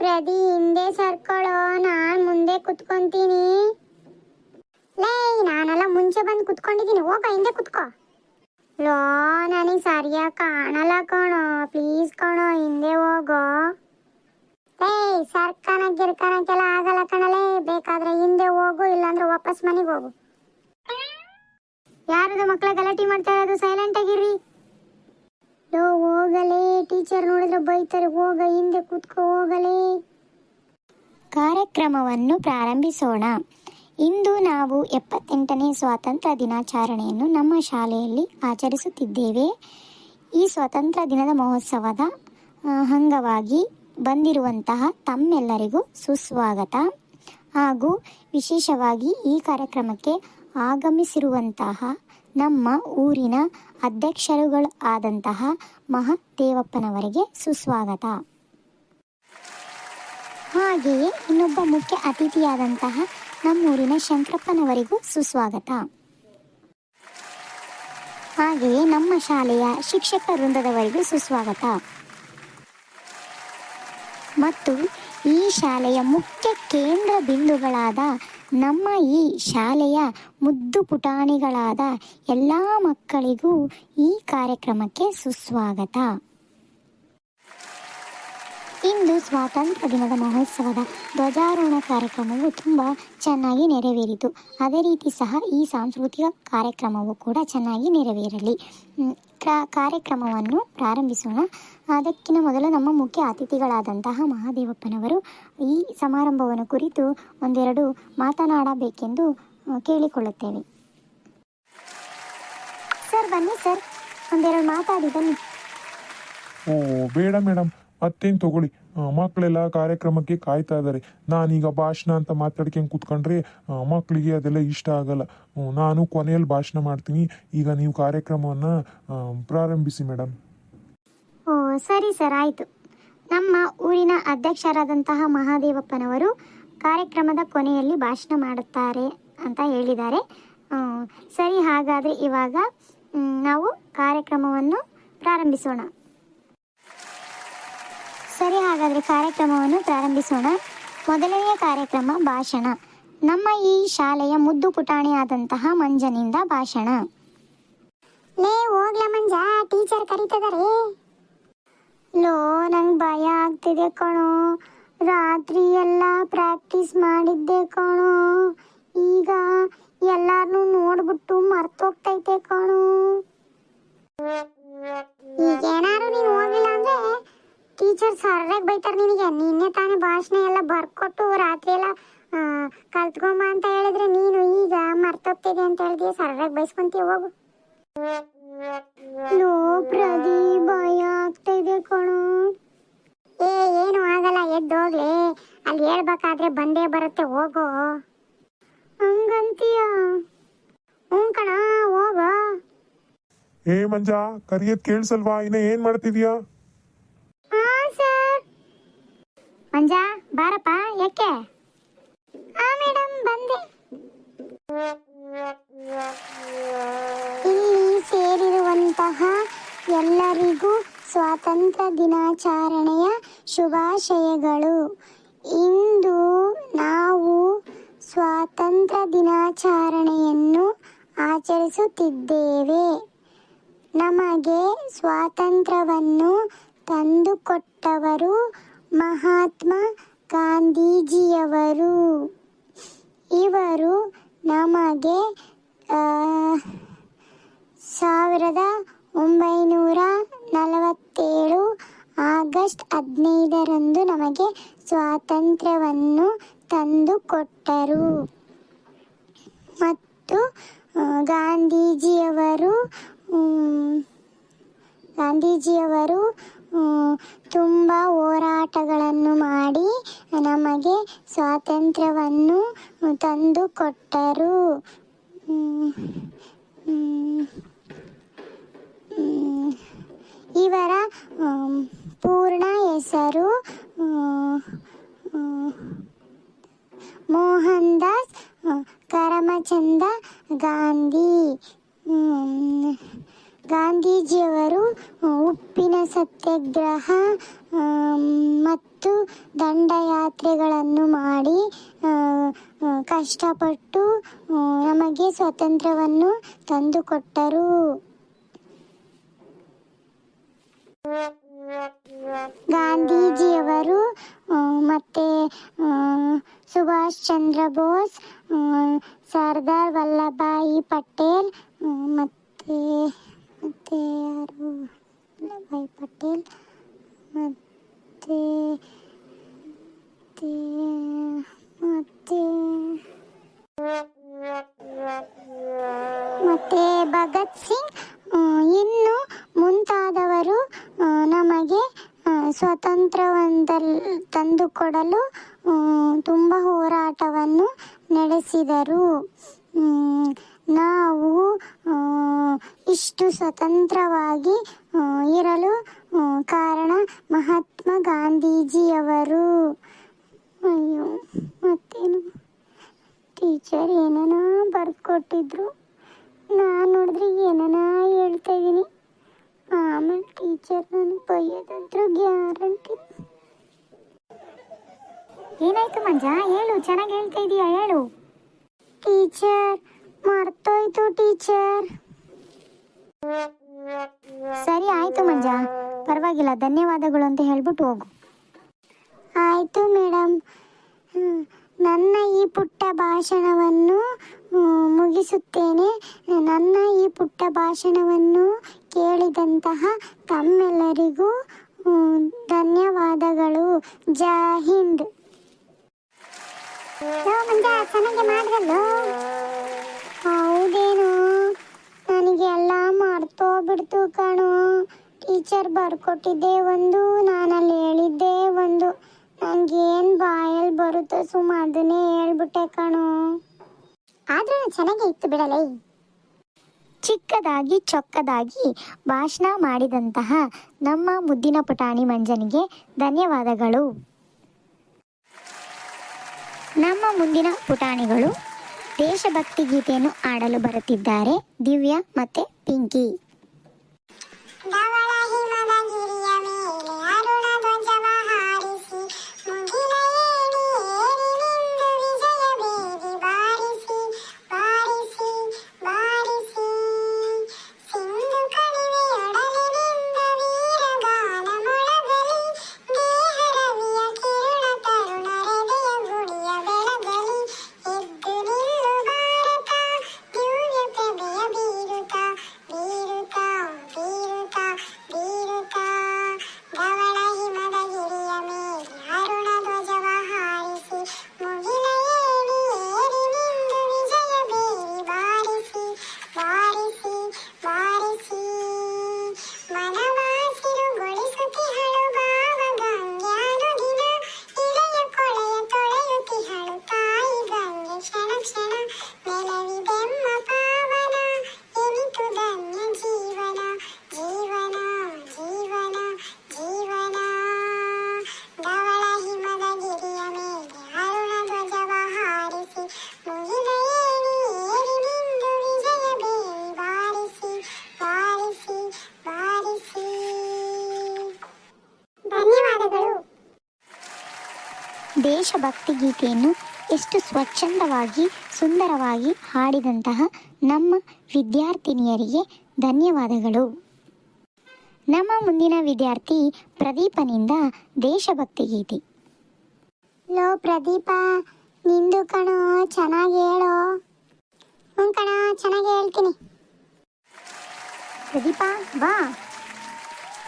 ಪ್ರದಿ ಹಿಂದೆ ಸರ್ಕೊಳ್ಳೋ ನಾನ್ ಮುಂದೆ ಕುತ್ಕೊಂತೀನಿ. ಲೇ, ನಾನೆಲ್ಲ ಮುಂಚೆ ಬಂದು ಕುತ್ಕೊಂಡಿದ್ದೀನಿ, ಹೋಗ, ಹಿಂದೆ ಕುತ್ಕೋ. ಲೋ, ನನಗೆ ಸರಿಯಾಗಿ ಕಾಣಲ್ಲ ಕಣೋ ಪ್ಲೀಸ್ ಕಣೋ, ಹಿಂದೆ ಹೋಗೋ. ಏಯ್ ಸರ್ಕನ, ಗಿರ್ಕನಕ್ಕೆಲ್ಲ ಆಗಲ್ಲ ಕಣಲೇ, ಬೇಕಾದ್ರೆ ಹಿಂದೆ ಹೋಗು, ಇಲ್ಲಾಂದ್ರೆ ವಾಪಸ್ ಮನೆಗೆ ಹೋಗು. ಯಾರದು ಮಕ್ಕಳ ಗಲಾಟೆ ಮಾಡ್ತಾ ಇರೋದು ಸೈಲೆಂಟ್ ಆಗಿರ್ರಿ. ಟೀಚರ್ ನೋಡಿದ್ರೆ ಬೈತಾರೆ, ಹೋಗ, ಹಿಂದೆ ಕೂತ್ಕೋ, ಹೋಗಲೇ. ಕಾರ್ಯಕ್ರಮವನ್ನು ಪ್ರಾರಂಭಿಸೋಣ. ಇಂದು ನಾವು ಎಪ್ಪತ್ತೆಂಟನೇ ಸ್ವಾತಂತ್ರ್ಯ ದಿನಾಚರಣೆಯನ್ನು ನಮ್ಮ ಶಾಲೆಯಲ್ಲಿ ಆಚರಿಸುತ್ತಿದ್ದೇವೆ. ಈ ಸ್ವಾತಂತ್ರ್ಯ ದಿನದ ಮಹೋತ್ಸವದ ಅಂಗವಾಗಿ ಬಂದಿರುವಂತಹ ತಮ್ಮೆಲ್ಲರಿಗೂ ಸುಸ್ವಾಗತ. ಹಾಗೂ ವಿಶೇಷವಾಗಿ ಈ ಕಾರ್ಯಕ್ರಮಕ್ಕೆ ಆಗಮಿಸಿರುವಂತಹ ನಮ್ಮ ಊರಿನ ಅಧ್ಯಕ್ಷರುಗಳು ಆದಂತಹ ಮಹದೇವಪ್ಪನವರಿಗೆ ಸುಸ್ವಾಗತ. ಹಾಗೆಯೇ ಇನ್ನೊಬ್ಬ ಮುಖ್ಯ ಅತಿಥಿಯಾದಂತಹ ನಮ್ಮೂರಿನ ಶಂಕರಪ್ಪನವರಿಗೂ ಸುಸ್ವಾಗತ. ಹಾಗೆಯೇ ನಮ್ಮ ಶಾಲೆಯ ಶಿಕ್ಷಕ ವೃಂದದವರಿಗೂ ಸುಸ್ವಾಗತ. ಮತ್ತು ಈ ಶಾಲೆಯ ಮುಖ್ಯ ಕೇಂದ್ರ ಬಿಂದುಗಳಾದ ನಮ್ಮ ಈ ಶಾಲೆಯ ಮುದ್ದು ಪುಟಾಣಿಗಳಾದ ಎಲ್ಲ ಮಕ್ಕಳಿಗೂ ಈ ಕಾರ್ಯಕ್ರಮಕ್ಕೆ ಸುಸ್ವಾಗತ. ಇಂದು ಸ್ವಾತಂತ್ರ್ಯ ದಿನದ ಮಹೋತ್ಸವದ ಧ್ವಜಾರೋಹಣ ಕಾರ್ಯಕ್ರಮವು ತುಂಬ ಚೆನ್ನಾಗಿ ನೆರವೇರಿತು. ಅದೇ ರೀತಿ ಸಹ ಈ ಸಾಂಸ್ಕೃತಿಕ ಕಾರ್ಯಕ್ರಮವು ಕೂಡ ಚೆನ್ನಾಗಿ ನೆರವೇರಲಿ. ಕಾರ್ಯಕ್ರಮವನ್ನು ಪ್ರಾರಂಭಿಸೋಣ. ಅದಕ್ಕಿಂತ ಮೊದಲು ನಮ್ಮ ಮುಖ್ಯ ಅತಿಥಿಗಳಾದಂತಹ ಮಹಾದೇವಪ್ಪನವರು ಈ ಸಮಾರಂಭವನ್ನು ಕುರಿತು ಒಂದೆರಡು ಮಾತನಾಡಬೇಕೆಂದು ಕೇಳಿಕೊಳ್ಳುತ್ತೇನೆ ಸರ್, ಬನ್ನಿ ಸರ್. ಒಂದೆರಡು ಮಾತಾಡಿ, ಬನ್ನಿ. ಓ, ಬೇಡ ಮೇಡಮ್ ಮತ್ತೇನು ತಗೊಳ್ಳಿ. ಮಕ್ಕಳೆಲ್ಲ ಕಾರ್ಯಕ್ರಮಕ್ಕೆ ಕಾಯ್ತಾ ಇದ್ದಾರೆ ನಾನೀಗ ಭಾಷಣ ಅಂತ ಮಾತಾಡ್ಕೊಂಡು ಕೂತ್ಕೊಂಡ್ರೆ ಮಕ್ಕಳಿಗೆ ಅದೆಲ್ಲ ಇಷ್ಟ ಆಗಲ್ಲ. ನಾನು ಕೊನೆಯಲ್ಲಿ ಭಾಷಣ ಮಾಡ್ತೀನಿ. ಈಗ ನೀವು ಕಾರ್ಯಕ್ರಮವನ್ನು ಪ್ರಾರಂಭಿಸಿ ಮೇಡಮ್ ಸರಿ ಸರ್, ಆಯಿತು. ನಮ್ಮ ಊರಿನ ಅಧ್ಯಕ್ಷರಾದಂತಹ ಮಹಾದೇವಪ್ಪನವರು ಕಾರ್ಯಕ್ರಮದ ಕೊನೆಯಲ್ಲಿ ಭಾಷಣ ಮಾಡುತ್ತಾರೆ ಅಂತ ಹೇಳಿದ್ದಾರೆ. ಸರಿ, ಹಾಗಾದರೆ ಇವಾಗ ನಾವು ಕಾರ್ಯಕ್ರಮವನ್ನು ಪ್ರಾರಂಭಿಸೋಣ. ಸರಿ ಹಾಗಾದರೆ ಕಾರ್ಯಕ್ರಮವನ್ನು ಪ್ರಾರಂಭಿಸೋಣ. ಮೊದಲನೆಯ ಕಾರ್ಯಕ್ರಮ ಭಾಷಣ. ನಮ್ಮ ಈ ಶಾಲೆಯ ಮುದ್ದು ಪುಟಾಣಿಯಾದಂತಹ ಮಂಜನಿಂದ ಭಾಷಣ. ಲೇ ಹೋಗ್ಲ ಮಂಜ ಟೀಚರ್ ಕರೀತಿದ್ದಾರೆ ಲೋ ನಂಗೆ ಭಯ ಆಗ್ತಿದೆ ಕಣೋ. ರಾತ್ರಿ ಎಲ್ಲ ಪ್ರಾಕ್ಟೀಸ್ ಮಾಡಿದ್ದೆ ಕಣೋ. ಈಗ ಎಲ್ಲಾರನ್ನೂ ನೋಡ್ಬಿಟ್ಟು ಮರ್ತೋಗ್ತೈತೆ ಕಣೋ. ಈಗ ಏನಾದ್ರು ನೀನು ಹೋಗ್ಲಿಲ್ಲ ಅಂದ್ರೆ ಟೀಚರ್ ಸರ್ಯಾಗಿ ಬೈತಾರೆ ನಿನಗೆ. ನಿನ್ನೆ ತಾನೇ ಭಾಷಣ ಎಲ್ಲ ಬರ್ಕೊಟ್ಟು ರಾತ್ರಿ ಎಲ್ಲ ಕಲ್ತ್ಕೊಂಬ ಅಂತ ಹೇಳಿದ್ರೆ ನೀನು ಈಗ ಮರ್ತೋಗ್ತಿದೆ ಅಂತ ಹೇಳಿದ್ಯ ಸರ್ಯಾಗಿ ಬೈಸ್ಕೊಂತೀಯ ಹೋಗು. ಲೋ ಪ್ರದಿ ಆಗ್ತಿದೆ ಕಣೋ. ಏ, ಏನು ಆಗಲ್ಲ, ಎದ್ದೋಗ್ಲಿ. ಅಲ್ಲಿ ಹೇಳ್ಬೇಕಾದ್ರೆ ಬಂದೇ ಬರುತ್ತೆ, ಹೋಗೋ. ಹಂಗಂತೀಯ? ಹ್ಞೂ ಕಣ, ಹೋಗೋ. ಏ ಮಂಜ, ಕರಿಯದ್ ಕೇಳಿಸಲ್ವಾ? ಇನ್ನ ಏನ್ ಮಾಡ್ತಿದ್ಯಾ ಹಾ ಸರ್ ಮಂಜ ಬಾರಪ್ಪ, ಯಾಕೆ? ಆ ಮೇಡಮ್ ಬಂದೆ. ಇಲ್ಲಿ ಸೇರಿರುವಂತಹ ಎಲ್ಲರಿಗೂ ಸ್ವಾತಂತ್ರ್ಯ ದಿನಾಚರಣೆಯ ಶುಭಾಶಯಗಳು. ಇಂದು ನಾವು ಸ್ವಾತಂತ್ರ್ಯ ದಿನಾಚರಣೆಯನ್ನು ಆಚರಿಸುತ್ತಿದ್ದೇವೆ. ನಮಗೆ ಸ್ವಾತಂತ್ರ್ಯವನ್ನು ತಂದುಕೊಟ್ಟವರು ಮಹಾತ್ಮ ಗಾಂಧೀಜಿಯವರು. ಇವರು ನಮಗೆ ಸಾವಿರದ ಒಂಬೈನೂರ ನಲವತ್ತೇಳು ಆಗಸ್ಟ್ ಹದಿನೈದರಂದು ನಮಗೆ ಸ್ವಾತಂತ್ರ್ಯವನ್ನು ತಂದುಕೊಟ್ಟರು ಮತ್ತು ಗಾಂಧೀಜಿಯವರು ಗಾಂಧೀಜಿಯವರು ತುಂಬ ಹೋರಾಟಗಳನ್ನು ಮಾಡಿ ನಮಗೆ ಸ್ವಾತಂತ್ರ್ಯವನ್ನು ತಂದು ಕೊಟ್ಟರು. ಇವರ ಆಮ್, ಪೂರ್ಣ ಹೆಸರು ಆ, ಆ, ಮೋಹನ್ ದಾಸ್ ಆ, ಕರಮಚಂದ ಗಾಂಧಿ ಮ್, ಗಾಂಧೀಜಿಯವರು ಆ, ಉಪ್ಪಿನ ಸತ್ಯಾಗ್ರಹ ಆಮ್, ಮತ್ತು ದಂಡಯಾತ್ರೆಗಳನ್ನು ಮಾಡಿ ಆ, ಆ, ಕಷ್ಟಪಟ್ಟು ನಮಗೆ ಸ್ವಾತಂತ್ರ್ಯವನ್ನು ತಂದುಕೊಟ್ಟರು. ಗಾಂಧೀಜಿಯವರು ಮತ್ತು ಸುಭಾಷ್ ಚಂದ್ರ ಬೋಸ್ ಸರ್ದಾರ್ ವಲ್ಲಭಾಯಿ ಪಟೇಲ್ ಮತ್ತೆ ಮತ್ತೆ ಯಾರು? ವಲ್ಲಭಾಯಿ ಪಟೇಲ್ ಮತ್ತೆ ಮತ್ತೆ ಸಿಂಗ್ ಇನ್ನು ಮುಂತಾದವರು ನಮಗೆ ಆ, ಸ್ವಾತಂತ್ರ್ಯವಂತಲ್ ತಂದುಕೊಡಲು ತುಂಬ ಹೋರಾಟವನ್ನು ನಡೆಸಿದರು. ನಾವು ಇಷ್ಟು ಸ್ವತಂತ್ರವಾಗಿ ಇರಲು ಕಾರಣ ಮಹಾತ್ಮ ಗಾಂಧೀಜಿಯವರು. ಅಯ್ಯೋ ಮತ್ತೇನು? ಟೀಚರ್ ಏನೇನೋ ಬರ್ಕೊಟ್ಟಿದ್ರು. ನಾನು ನೋಡಿದ್ರೆ ಏನನ ಹೇಳ್ತಾ ಇದ್ದೀನಿ ಆಮೇಲೆ ಟೀಚರ್ ನನಗೆ ಬೈಯೋದಂತ್ರ ಗ್ಯಾರಂಟಿ ಏನಾಯ್ತು ಮಂಜ? ಹೇಳು ಚೆನ್ನಾಗಿ ಹೇಳ್ತಾ ಇದೀಯಾ? ಹೇಳು. ಟೀಚರ್ ಮರ್ತೋಯ್ತು ಟೀಚರ್ ಸರಿ ಆಯ್ತು ಮಂಜ. ಪರವಾಗಿಲ್ಲ ಧನ್ಯವಾದಗಳು ಅಂತ ಹೇಳ್ಬಿಟ್ಟು ಹೋಗು. ಆಯಿತು ಮೇಡಮ್. ನನ್ನ ಈ ಪುಟ್ಟ ಭಾಷಣವನ್ನು ಮುಗಿಸುತ್ತೇನೆ. ನನ್ನ ಈ ಪುಟ್ಟ ಭಾಷಣವನ್ನು ಕೇಳಿದಂತಹ ತಮ್ಮೆಲ್ಲರಿಗೂ ಧನ್ಯವಾದಗಳು. ಜೈ ಹಿಂದ್. ಚೆನ್ನಾಗಿ ಮಾಡಿದಲ್ಲೋ? ಹೌದೇನು? ನನಗೆ ಎಲ್ಲ ಮರ್ತೋಗ್ಬಿಡ್ತು ಕಣೋ. ಟೀಚರ್ ಬರ್ಕೊಟ್ಟಿದ್ದೆ ಒಂದು, ನಾನಲ್ಲಿ ಹೇಳಿದ್ದೆ ಒಂದು. ನನಗೇನು ಬಾಯಲ್ಲಿ ಬರುತ್ತೋ ಸುಮ್ಮ ಅದನ್ನೇ ಹೇಳ್ಬಿಟ್ಟೆ ಕಣೋ. ಆದ್ರೂ ಚೆನ್ನಾಗೇ ಇತ್ತು ಬಿಡಲೇ. ಚಿಕ್ಕದಾಗಿ ಚೊಕ್ಕದಾಗಿ ಭಾಷಣ ಮಾಡಿದಂತಹ ನಮ್ಮ ಮುದ್ದಿನ ಪುಟಾಣಿ ಮಂಜನಿಗೆ ಧನ್ಯವಾದಗಳು. ನಮ್ಮ ಮುಂದಿನ ಪುಟಾಣಿಗಳು ದೇಶಭಕ್ತಿ ಗೀತೆಯನ್ನು ಆಡಲು ಬರುತ್ತಿದ್ದಾರೆ ದಿವ್ಯ ಮತ್ತೆ ಪಿಂಕಿ. ದೇಶಭಕ್ತಿ ಗೀತೆಯನ್ನು ಎಷ್ಟು ಸ್ವಚ್ಛಂದವಾಗಿ ಸುಂದರವಾಗಿ ಹಾಡಿದಂತಹ ನಮ್ಮ ವಿದ್ಯಾರ್ಥಿನಿಯರಿಗೆ ಧನ್ಯವಾದಗಳು. ನಮ್ಮ ಮುಂದಿನ ವಿದ್ಯಾರ್ಥಿ ಪ್ರದೀಪನಿಂದ ದೇಶಭಕ್ತಿ ಗೀತೆ. ಲೋ ಪ್ರದೀಪ ನಿಂದು ಕಣೋ ಚೆನ್ನಾಗಿ ಹೇಳೋ. ಹ್ಞೂ ಕಣ ಚೆನ್ನಾಗಿ ಹೇಳ್ತೀನಿ. ಪ್ರದೀಪ ಬಾ.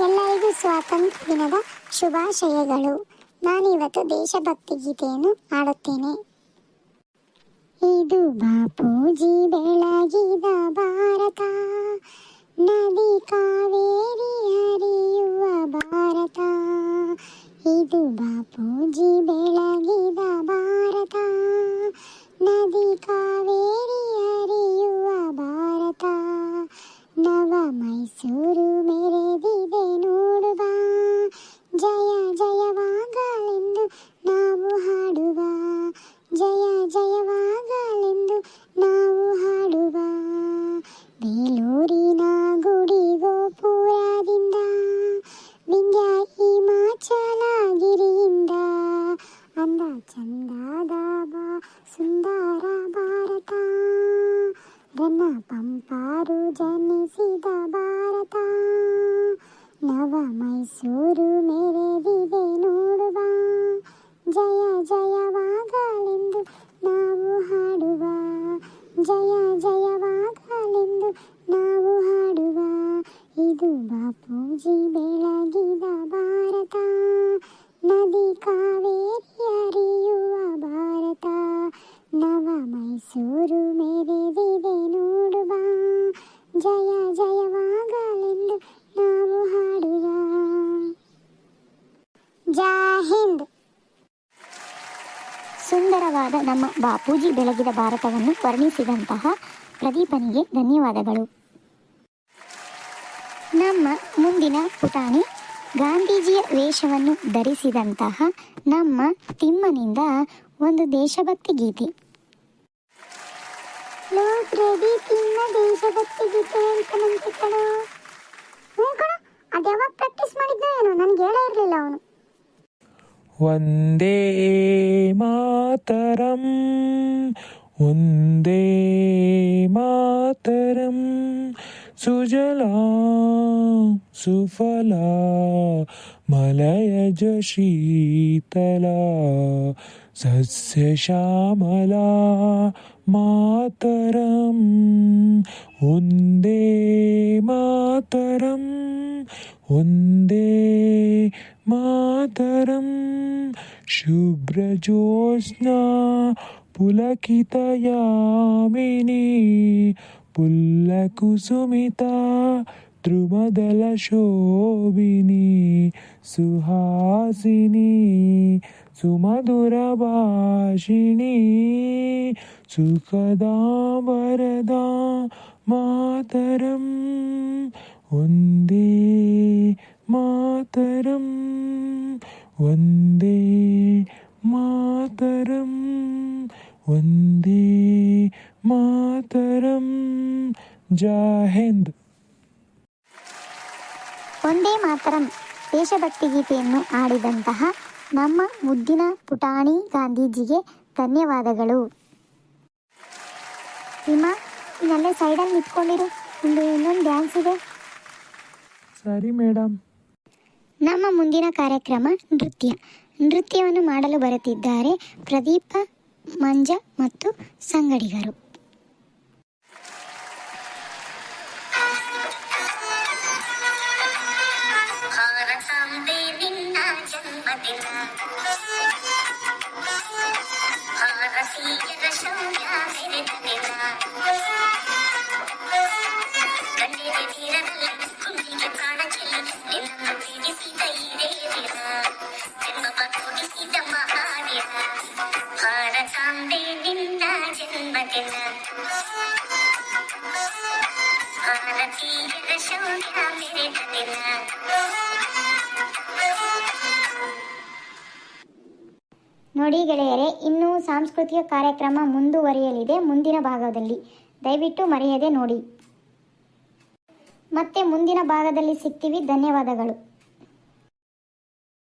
ಎಲ್ಲರಿಗೂ ಸ್ವಾತಂತ್ರ್ಯ ದಿನದ ಶುಭಾಶಯಗಳು. ನಾನಿವತ್ತು ದೇಶಭಕ್ತಿ ಗೀತೆಯನ್ನು ಹಾಡುತ್ತೇನೆ. ಇದು ಬಾಪೂಜಿ ಬೆಳಗಿದ ಭಾರತ ನದಿ ಕಾವೇರಿ ಹರಿಯುವ ಭಾರತ. ಇದು ಬಾಪೂಜಿ ಜೈ ಹಿಂದ್. ಸುಂದರವಾದ ನಮ್ಮ ಬಾಪೂಜಿ ಬೆಳಗಿದ ಭಾರತವನ್ನು ವರ್ಣಿಸಿದಂತಹ ಪ್ರದೀಪನಿಗೆ ಧನ್ಯವಾದಗಳು. ನಮ್ಮ ಮುಂದಿನ ಪುಟಾಣಿ ಗಾಂಧೀಜಿಯ ವೇಷವನ್ನು ಧರಿಸಿದಂತಹ ನಮ್ಮ ತಿಮ್ಮನಿಂದ ಒಂದು ದೇಶಭಕ್ತಿ ಗೀತೆ. ಲೋ ತಿಮ್ಮ ದೇಶಭಕ್ತಿ ಗೀತೆ ಯಾವಾಗ ಪ್ರಾಕ್ಟೀಸ್ ಮಾಡಿದ್ನೋ ಏನೋ, ನನ್ಗೆ ಹೇಳೇ ಇರಲಿಲ್ಲ ಅವನು. वन्दे मातरम् वन्दे मातरं सुजला सुफला मलयज शीतला सस्यश्यामला मातरं वन्दे मातरं वन्दे ఉగ్రజోష్ణా పులకితయామిని పుల్లకుసుమిత త్రుమదల శోభిని సుహాసిని సుమధురభాషిణి సుఖదా వరదా మాతరం వందే మాతరం వందే ಮಾತರಂ ಒಂದೇ ಮಾತರಂ. ಜಾಹೆಂದ್ ಒಂದೇ ಮಾತರಂ ದೇಶಭಕ್ತಿ ಗೀತೆಯನ್ನು ಆಡಿದಂತಹ ನಮ್ಮ ಮುದ್ದಿನ ಪುಟಾಣಿ ಗಾಂಧೀಜಿಗೆ ಧನ್ಯವಾದಗಳು. ಹಿಮ ಇನ್ನಲ್ಲೇ ಸೈಡಲ್ಲಿ ನಿಂತ್ಕೊಂಡಿರು ಒಂದು ಇನ್ನೊಂದು ಡ್ಯಾನ್ಸ್ ಇದೆ. ಸರಿ ಮೇಡಮ್ ನಮ್ಮ ಮುಂದಿನ ಕಾರ್ಯಕ್ರಮ ನೃತ್ಯ. ನೃತ್ಯವನ್ನು ಮಾಡಲು ಬರುತ್ತಿದ್ದಾರೆ ಪ್ರದೀಪ ಮಂಜ ಮತ್ತು ಸಂಗಡಿಗರು. ನೋಡಿ ಗೆಳೆಯರೆ, ಇನ್ನೂ ಸಾಂಸ್ಕೃತಿಕ ಕಾರ್ಯಕ್ರಮ ಮುಂದುವರಿಯಲಿದೆ. ಮುಂದಿನ ಭಾಗದಲ್ಲಿ. ದಯವಿಟ್ಟು ಮರೆಯದೆ ನೋಡಿ. ಮತ್ತೆ ಮುಂದಿನ ಭಾಗದಲ್ಲಿ ಸಿಗ್ತೀವಿ. ಧನ್ಯವಾದಗಳು.